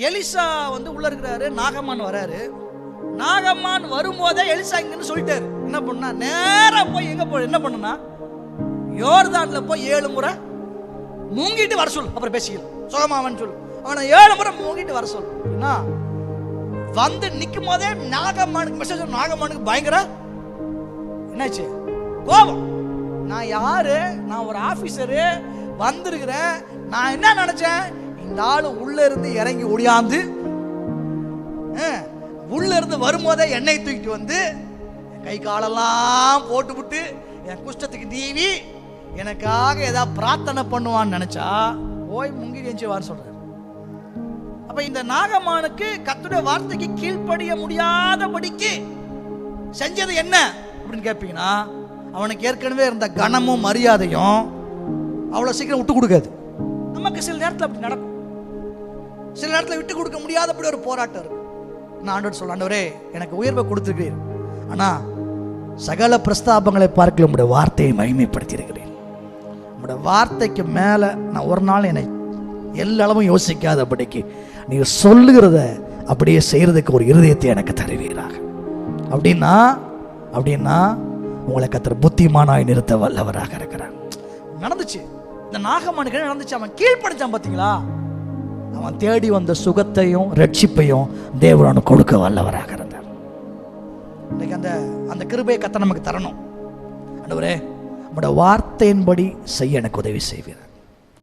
Elisha வந்து உள்ள இருக்கிறாரு நாகம்மான் வராரு. நாகம்மான் வரும்போதே எலிசா இங்கன்னு சொல்லிட்டாரு. என்ன பண்ணா? நேராக போய் எங்க போய் என்ன பண்ணுனா? யோர்தான்ல போய் ஏழு முறை மூங்கிட்டு வர சொல்லு. அப்புறம் பேசிக்கலாம். சுகமாவன் சொல்லு. அவனை ஏழு முறை மூங்கிட்டு வர சொல்லு. என்ன? வந்து நிற்கும் போதே நாகம்மானுக்கு மெசேஜ் நாகம்மானுக்கு பயங்கர என்னாச்சு? கோபம். நான் யாரு? நான் ஒரு ஆபீசரு வந்திருக்கிறேன். நான் என்ன நினைச்சேன்? இந்த ஆளு உள்ள இருந்து இறங்கி ஒடியாந்து உள்ள இருந்து வரும்போதே எண்ணெய் தூக்கிட்டு வந்து என் கை காலெல்லாம் போட்டு விட்டு என் குஷ்டத்துக்கு தீவி எனக்காக ஏதாவது பிரார்த்தனை பண்ணுவான்னு நினைச்சா ஓய் முங்கி எஞ்சுவான்னு சொல்றாரு. அப்ப இந்த நாகமானுக்கு கத்துடைய வார்த்தைக்கு கீழ்ப்படிய முடியாதபடிக்கு செஞ்சது என்ன அப்படின்னு கேட்பீங்கன்னா அவனுக்கு ஏற்கனவே இருந்த கனமும் மரியாதையும் அவ்வளோ சீக்கிரம் விட்டு கொடுக்காது. நமக்கு சில நேரத்தில் அப்படி நடக்கும். சில நேரத்தில் விட்டு கொடுக்க முடியாதபடி ஒரு போராட்டம் இருக்கும் நான் ஆண்டோடு சொல்ல ஆண்டவரே எனக்கு உயர்வை கொடுத்துருக்கிறீர். ஆனால் சகல பிரஸ்தாபங்களை பார்க்கல உங்களுடைய வார்த்தையை மகிமைப்படுத்தியிருக்கிறேன் உங்களுடைய வார்த்தைக்கு மேலே நான் ஒரு நாள் என்னை எல்லளவும் யோசிக்காதபடிக்கு நீங்கள் சொல்லுகிறத அப்படியே செய்கிறதுக்கு ஒரு இருதயத்தை எனக்கு தருவீராக. அப்படின்னா அப்படின்னா உங்களை கத்தர் புத்திமானாய் நிறுத்த வல்லவராக இருக்கிறார். நடந்துச்சு. இந்த நாகமானுக்கு நடந்துச்சு. அவன் கீழ்ப்படிச்சான் பார்த்தீங்களா அவன் தேடி வந்த சுகத்தையும் ரட்சிப்பையும் தேவன் கொடுக்க வல்லவராக இருந்தார். இன்னைக்கு அந்த அந்த கிருபையை கத்த நமக்கு தரணும். அண்டவரே உங்களோட வார்த்தையின்படி செய்ய எனக்கு உதவி செய்வீர்